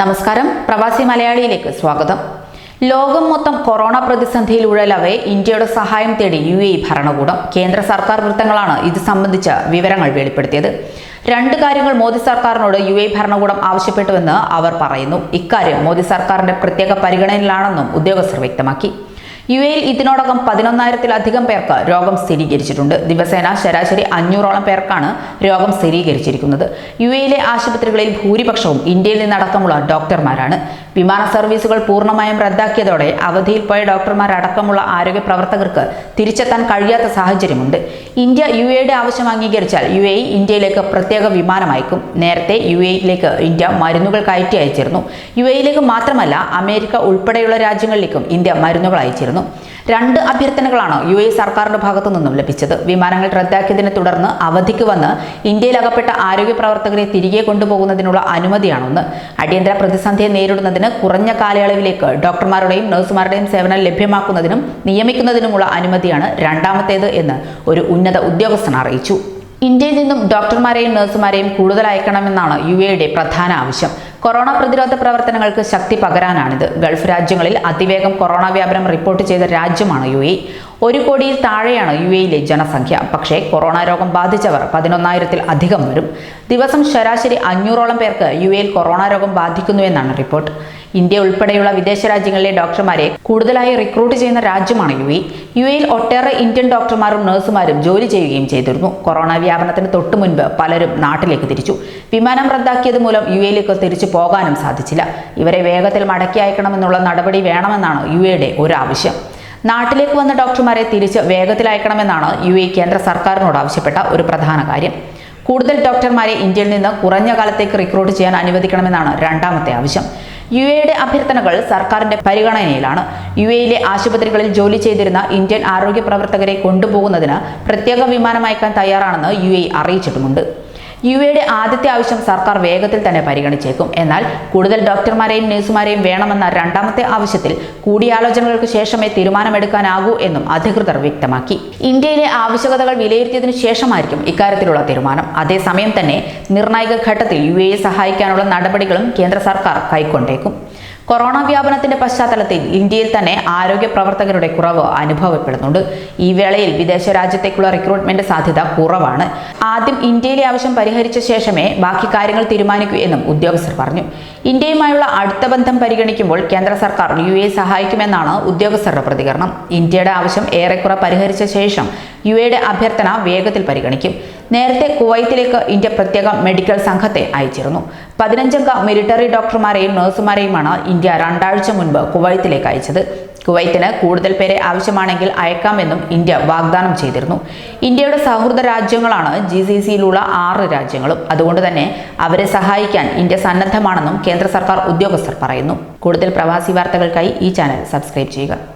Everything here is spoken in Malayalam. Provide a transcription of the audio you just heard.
നമസ്കാരം. പ്രവാസി മലയാളിയിലേക്ക് സ്വാഗതം. ലോകം മൊത്തം കൊറോണ പ്രതിസന്ധിയിൽ ഉഴലവെ ഇന്ത്യയുടെ സഹായം തേടി യു എ ഭരണകൂടം. കേന്ദ്ര സർക്കാർ വൃത്തങ്ങളാണ് ഇത് സംബന്ധിച്ച വിവരങ്ങൾ വെളിപ്പെടുത്തിയത്. രണ്ട് കാര്യങ്ങൾ മോദി സർക്കാരിനോട് യു എ ഭരണകൂടം ആവശ്യപ്പെട്ടുവെന്ന് അവർ പറയുന്നു. ഇക്കാര്യം മോദി സർക്കാരിന്റെ പ്രത്യേക പരിഗണനയിലാണെന്നും ഉദ്യോഗസ്ഥർ വ്യക്തമാക്കി. യു എയിൽ ഇതിനോടകം പതിനൊന്നായിരത്തിലധികം പേർക്ക് രോഗം സ്ഥിരീകരിച്ചിട്ടുണ്ട്. ദിവസേന ശരാശരി അഞ്ഞൂറോളം പേർക്കാണ് രോഗം സ്ഥിരീകരിച്ചിരിക്കുന്നത്. യു എയിലെ ആശുപത്രികളിൽ ഭൂരിപക്ഷവും ഇന്ത്യയിൽ നിന്നടക്കമുള്ള ഡോക്ടർമാരാണ്. വിമാന സർവീസുകൾ പൂർണമായും റദ്ദാക്കിയതോടെ അവധിയിൽ പോയ ഡോക്ടർമാരടക്കമുള്ള ആരോഗ്യ പ്രവർത്തകർക്ക് തിരിച്ചെത്താൻ കഴിയാത്ത സാഹചര്യമുണ്ട്. ഇന്ത്യ യു എയുടെ ആവശ്യം അംഗീകരിച്ചാൽ യു എ ഇന്ത്യയിലേക്ക് പ്രത്യേക വിമാനം അയക്കും നേരത്തെ യു എയിലേക്ക് ഇന്ത്യ മരുന്നുകൾ കയറ്റി അയച്ചിരുന്നു. യു എയിലേക്ക് മാത്രമല്ല അമേരിക്ക ഉൾപ്പെടെയുള്ള രാജ്യങ്ങളിലേക്കും ഇന്ത്യ മരുന്നുകൾ അയച്ചിരുന്നു. രണ്ട് അഭ്യർത്ഥനകളാണ് യു എ സർക്കാരിന്റെ ഭാഗത്തു നിന്നും ലഭിച്ചത്. വിമാനങ്ങൾ റദ്ദാക്കിയതിനെ തുടർന്ന് അവധിക്ക് വന്ന് ഇന്ത്യയിൽ അകപ്പെട്ട ആരോഗ്യ പ്രവർത്തകരെ തിരികെ കൊണ്ടുപോകുന്നതിനുള്ള അനുമതിയാണൊന്ന്. അടിയന്തര പ്രതിസന്ധിയെ നേരിടുന്നതിന് കുറഞ്ഞ കാലയളവിലേക്ക് ഡോക്ടർമാരുടെയും നഴ്സുമാരുടെയും സേവനം ലഭ്യമാക്കുന്നതിനും നിയമിക്കുന്നതിനുമുള്ള അനുമതിയാണ് രണ്ടാമത്തേത് എന്ന് ഒരു ഉന്നത ഉദ്യോഗസ്ഥൻ അറിയിച്ചു. ഇന്ത്യയിൽ നിന്നും ഡോക്ടർമാരെയും നഴ്സുമാരെയും കൂടുതൽ അയക്കണമെന്നാണ് യു എയുടെ പ്രധാന ആവശ്യം. കൊറോണ പ്രതിരോധ പ്രവർത്തനങ്ങൾക്ക് ശക്തി പകരാനാണിത്. ഗൾഫ് രാജ്യങ്ങളിൽ അതിവേഗം കൊറോണ വ്യാപനം റിപ്പോർട്ട് ചെയ്ത രാജ്യമാണ് യു ഒരു കോടിയിൽ താഴെയാണ് യു എയിലെ ജനസംഖ്യ. പക്ഷേ കൊറോണ രോഗം ബാധിച്ചവർ പതിനൊന്നായിരത്തിൽ അധികം വരും. ദിവസം ശരാശരി അഞ്ഞൂറോളം പേർക്ക് യു എയിൽ കൊറോണ രോഗം ബാധിക്കുന്നുവെന്നാണ് റിപ്പോർട്ട്. ഇന്ത്യ ഉൾപ്പെടെയുള്ള വിദേശ രാജ്യങ്ങളിലെ ഡോക്ടർമാരെ കൂടുതലായി റിക്രൂട്ട് ചെയ്യുന്ന രാജ്യമാണ് യു എ യു എയിൽ ഒട്ടേറെ ഇന്ത്യൻ ഡോക്ടർമാരും നഴ്സുമാരും ജോലി ചെയ്യുകയും ചെയ്തിരുന്നു. കൊറോണ വ്യാപനത്തിന് തൊട്ടു മുൻപ് പലരും നാട്ടിലേക്ക് തിരിച്ചു. വിമാനം റദ്ദാക്കിയത് മൂലം യു എയിലേക്ക് തിരിച്ചു പോകാനും സാധിച്ചില്ല. ഇവരെ വേഗത്തിൽ മടക്കി അയക്കണമെന്നുള്ള നടപടി വേണമെന്നാണ് യു എയുടെ ഒരു ആവശ്യം നാട്ടിലേക്ക് വന്ന ഡോക്ടർമാരെ തിരിച്ച് വേഗത്തിൽ അയക്കണമെന്നാണ് യു എ കേന്ദ്ര സർക്കാരിനോട് ആവശ്യപ്പെട്ട ഒരു പ്രധാന കാര്യം. കൂടുതൽ ഡോക്ടർമാരെ ഇന്ത്യയിൽ നിന്ന് കുറഞ്ഞ കാലത്തേക്ക് റിക്രൂട്ട് ചെയ്യാൻ അനുവദിക്കണമെന്നാണ് രണ്ടാമത്തെ ആവശ്യം. യു എയുടെ അഭ്യർത്ഥനകൾ സർക്കാരിന്റെ പരിഗണനയിലാണ്. യു എയിലെ ആശുപത്രികളിൽ ജോലി ചെയ്തിരുന്ന ഇന്ത്യൻ ആരോഗ്യ പ്രവർത്തകരെ കൊണ്ടുപോകുന്നതിന് പ്രത്യേക വിമാനം അയക്കാൻ തയ്യാറാണെന്ന് യു അറിയിച്ചിട്ടുമുണ്ട്. യു എയുടെ ആദ്യത്തെ ആവശ്യം സർക്കാർ വേഗത്തിൽ തന്നെ പരിഗണിച്ചേക്കും. എന്നാൽ കൂടുതൽ ഡോക്ടർമാരെയും നഴ്സുമാരെയും വേണമെന്ന രണ്ടാമത്തെ ആവശ്യത്തിൽ കൂടിയാലോചനകൾക്ക് ശേഷമേ തീരുമാനമെടുക്കാനാകൂ എന്നും അധികൃതർ വ്യക്തമാക്കി. ഇന്ത്യയിലെ ആവശ്യകതകൾ വിലയിരുത്തിയതിനു ശേഷമായിരിക്കും ഇക്കാര്യത്തിലുള്ള തീരുമാനം. അതേസമയം തന്നെ നിർണായക ഘട്ടത്തിൽ യു എയെ സഹായിക്കാനുള്ള നടപടികളും കേന്ദ്ര സർക്കാർ കൈക്കൊണ്ടേക്കും. കൊറോണ വ്യാപനത്തിന്റെ പശ്ചാത്തലത്തിൽ ഇന്ത്യയിൽ തന്നെ ആരോഗ്യ പ്രവർത്തകരുടെ കുറവ് അനുഭവപ്പെടുന്നുണ്ട്. ഈ വേളയിൽ വിദേശ രാജ്യത്തേക്കുള്ള റിക്രൂട്ട്മെന്റ് സാധ്യത കുറവാണ്. ആദ്യം ഇന്ത്യയിലെ ആവശ്യം പരിഹരിച്ച ശേഷമേ ബാക്കി കാര്യങ്ങൾ തീരുമാനിക്കൂ എന്നും ഉദ്യോഗസ്ഥർ പറഞ്ഞു. ഇന്ത്യയുമായുള്ള അടുത്ത ബന്ധം പരിഗണിക്കുമ്പോൾ കേന്ദ്ര സർക്കാർ യു എ സഹായിക്കുമെന്നാണ് ഉദ്യോഗസ്ഥരുടെ പ്രതികരണം. ഇന്ത്യയുടെ ആവശ്യം ഏറെക്കുറെ പരിഹരിച്ച ശേഷം യു എയുടെ അഭ്യർത്ഥന വേഗത്തിൽ പരിഗണിക്കും. നേരത്തെ കുവൈത്തിലേക്ക് ഇന്ത്യ പ്രത്യേക മെഡിക്കൽ സംഘത്തെ അയച്ചിരുന്നു. പതിനഞ്ചംഗ മിലിറ്ററി ഡോക്ടർമാരെയും നഴ്സുമാരെയുമാണ് ഇന്ത്യ രണ്ടാഴ്ച മുൻപ് കുവൈത്തിലേക്ക് അയച്ചത്. കുവൈത്തിന് കൂടുതൽ പേരെ ആവശ്യമാണെങ്കിൽ അയക്കാമെന്നും ഇന്ത്യ വാഗ്ദാനം ചെയ്തിരുന്നു. ഇന്ത്യയുടെ സൗഹൃദ രാജ്യങ്ങളാണ് ജി സി സിയിലുള്ള ആറ് രാജ്യങ്ങളും. അതുകൊണ്ട് തന്നെ അവരെ സഹായിക്കാൻ ഇന്ത്യ സന്നദ്ധമാണെന്നും കേന്ദ്ര സർക്കാർ ഉദ്യോഗസ്ഥർ പറയുന്നു. കൂടുതൽ പ്രവാസി വാർത്തകൾക്കായി ഈ ചാനൽ സബ്സ്ക്രൈബ് ചെയ്യുക.